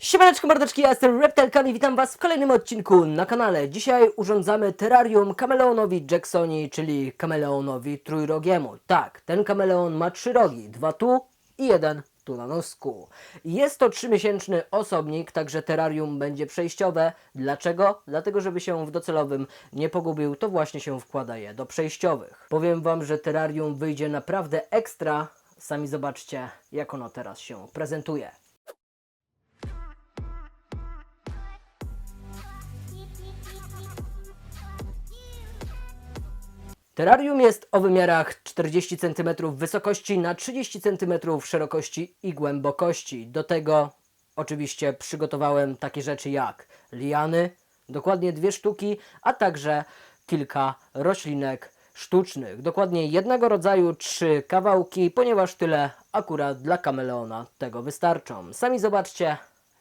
Siemaneczko mordeczki, ja jestem Reptelkan i witam was w kolejnym odcinku na kanale. Dzisiaj urządzamy terrarium kameleonowi Jacksoni, czyli kameleonowi trójrogiemu. Tak, ten kameleon ma trzy rogi, dwa tu i jeden tu na nosku. Jest to trzymiesięczny osobnik, także terrarium będzie przejściowe. Dlaczego? Dlatego, żeby się w docelowym nie pogubił, to właśnie się wkłada je do przejściowych. Powiem wam, że terrarium wyjdzie naprawdę ekstra. Sami zobaczcie, jak ono teraz się prezentuje. Terrarium jest o wymiarach 40 cm wysokości na 30 cm szerokości i głębokości. Do tego oczywiście przygotowałem takie rzeczy jak liany, dokładnie dwie sztuki, a także kilka roślinek sztucznych. Dokładnie jednego rodzaju trzy kawałki, ponieważ tyle akurat dla kameleona tego wystarczą. Sami zobaczcie,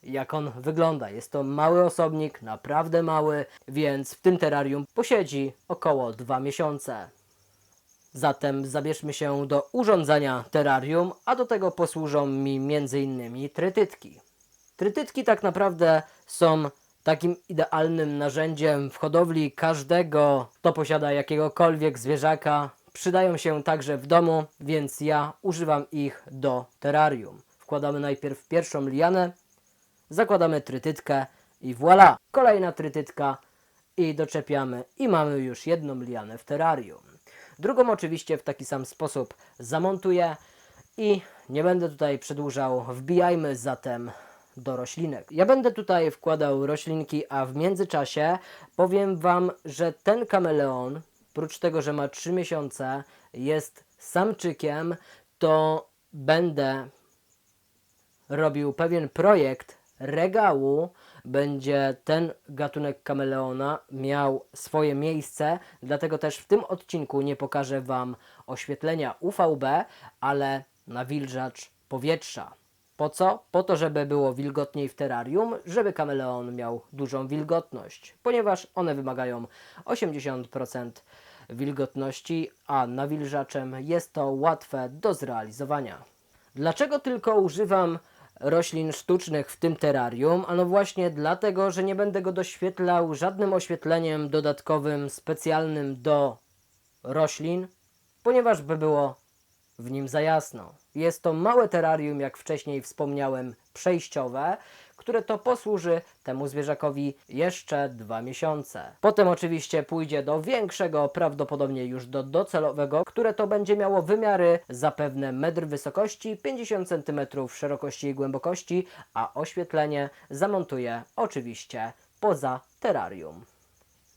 jak on wygląda. Jest to mały osobnik, naprawdę mały, więc w tym terrarium posiedzi około 2 miesiące. Zatem zabierzmy się do urządzania terrarium, a do tego posłużą mi m.in. trytytki. Trytytki tak naprawdę są takim idealnym narzędziem w hodowli każdego, kto posiada jakiegokolwiek zwierzaka. Przydają się także w domu, więc ja używam ich do terrarium. Wkładamy najpierw pierwszą lianę, zakładamy trytytkę i voilà! Kolejna trytytka i doczepiamy i mamy już jedną lianę w terrarium. Drugą oczywiście w taki sam sposób zamontuję i nie będę tutaj przedłużał. Wbijajmy zatem do roślinek. Ja będę tutaj wkładał roślinki, a w międzyczasie powiem Wam, że ten kameleon, prócz tego, że ma 3 miesiące, jest samczykiem, to będę robił pewien projekt regału, będzie ten gatunek kameleona miał swoje miejsce, dlatego też w tym odcinku nie pokażę Wam oświetlenia UVB, ale nawilżacz powietrza. Po co? Po to, żeby było wilgotniej w terrarium, żeby kameleon miał dużą wilgotność, ponieważ one wymagają 80% wilgotności, a nawilżaczem jest to łatwe do zrealizowania. Dlaczego tylko używam roślin sztucznych w tym terrarium? Ano właśnie dlatego, że nie będę go doświetlał żadnym oświetleniem dodatkowym, specjalnym do roślin, ponieważ by było w nim za jasno. Jest to małe terrarium, jak wcześniej wspomniałem, przejściowe, które to posłuży temu zwierzakowi jeszcze dwa miesiące. Potem oczywiście pójdzie do większego, prawdopodobnie już do docelowego, które to będzie miało wymiary zapewne metr wysokości, 50 cm szerokości i głębokości, a oświetlenie zamontuję oczywiście poza terrarium.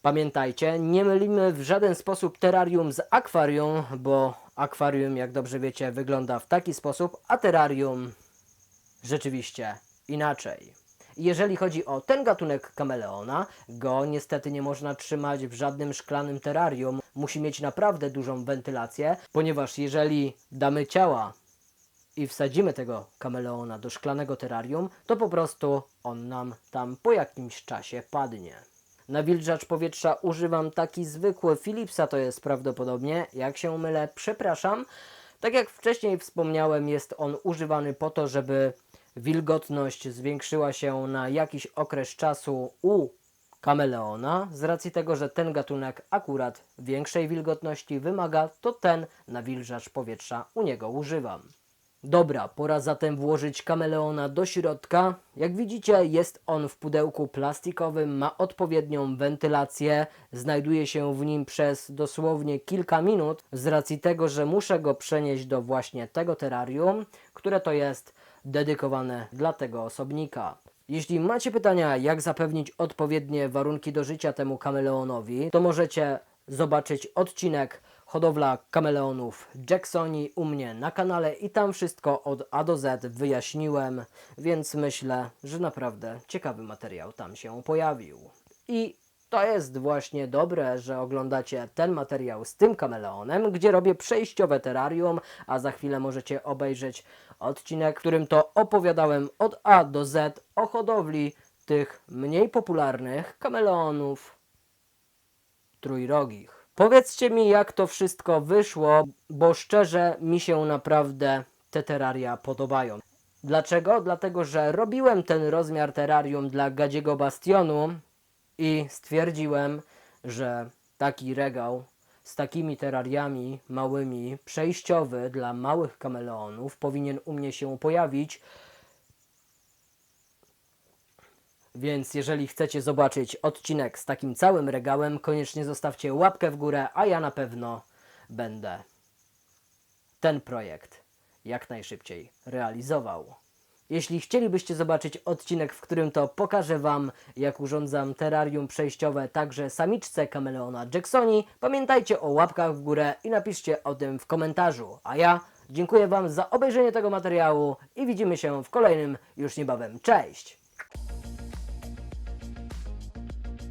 Pamiętajcie, nie mylimy w żaden sposób terrarium z akwarium, bo akwarium, jak dobrze wiecie, wygląda w taki sposób, a terrarium rzeczywiście inaczej. Jeżeli chodzi o ten gatunek kameleona, go niestety nie można trzymać w żadnym szklanym terrarium. Musi mieć naprawdę dużą wentylację, ponieważ jeżeli damy ciała i wsadzimy tego kameleona do szklanego terrarium, to po prostu on nam tam po jakimś czasie padnie. Nawilżacz powietrza używam taki zwykły Philipsa, to jest prawdopodobnie. Jak się mylę, przepraszam. Tak jak wcześniej wspomniałem, jest on używany po to, żeby wilgotność zwiększyła się na jakiś okres czasu u kameleona. Z racji tego, że ten gatunek akurat większej wilgotności wymaga, to ten nawilżacz powietrza u niego używam. Dobra, pora zatem włożyć kameleona do środka. Jak widzicie, jest on w pudełku plastikowym, ma odpowiednią wentylację, znajduje się w nim przez dosłownie kilka minut, z racji tego, że muszę go przenieść do właśnie tego terrarium, które to jest dedykowane dla tego osobnika. Jeśli macie pytania, jak zapewnić odpowiednie warunki do życia temu kameleonowi, to możecie zobaczyć odcinek hodowla kameleonów Jacksoni u mnie na kanale i tam wszystko od A do Z wyjaśniłem, więc myślę, że naprawdę ciekawy materiał tam się pojawił. I to jest właśnie dobre, że oglądacie ten materiał z tym kameleonem, gdzie robię przejściowe terrarium, a za chwilę możecie obejrzeć odcinek, w którym to opowiadałem od A do Z o hodowli tych mniej popularnych kameleonów trójrogich. Powiedzcie mi, jak to wszystko wyszło, bo szczerze mi się naprawdę te terraria podobają. Dlaczego? Dlatego, że robiłem ten rozmiar terrarium dla Gadziego Bastionu i stwierdziłem, że taki regał z takimi terrariami małymi, przejściowy dla małych kameleonów powinien u mnie się pojawić. Więc jeżeli chcecie zobaczyć odcinek z takim całym regałem, koniecznie zostawcie łapkę w górę, a ja na pewno będę ten projekt jak najszybciej realizował. Jeśli chcielibyście zobaczyć odcinek, w którym to pokażę Wam, jak urządzam terrarium przejściowe także samiczce kameleona Jacksoni, pamiętajcie o łapkach w górę i napiszcie o tym w komentarzu. A ja dziękuję Wam za obejrzenie tego materiału i widzimy się w kolejnym już niebawem. Cześć!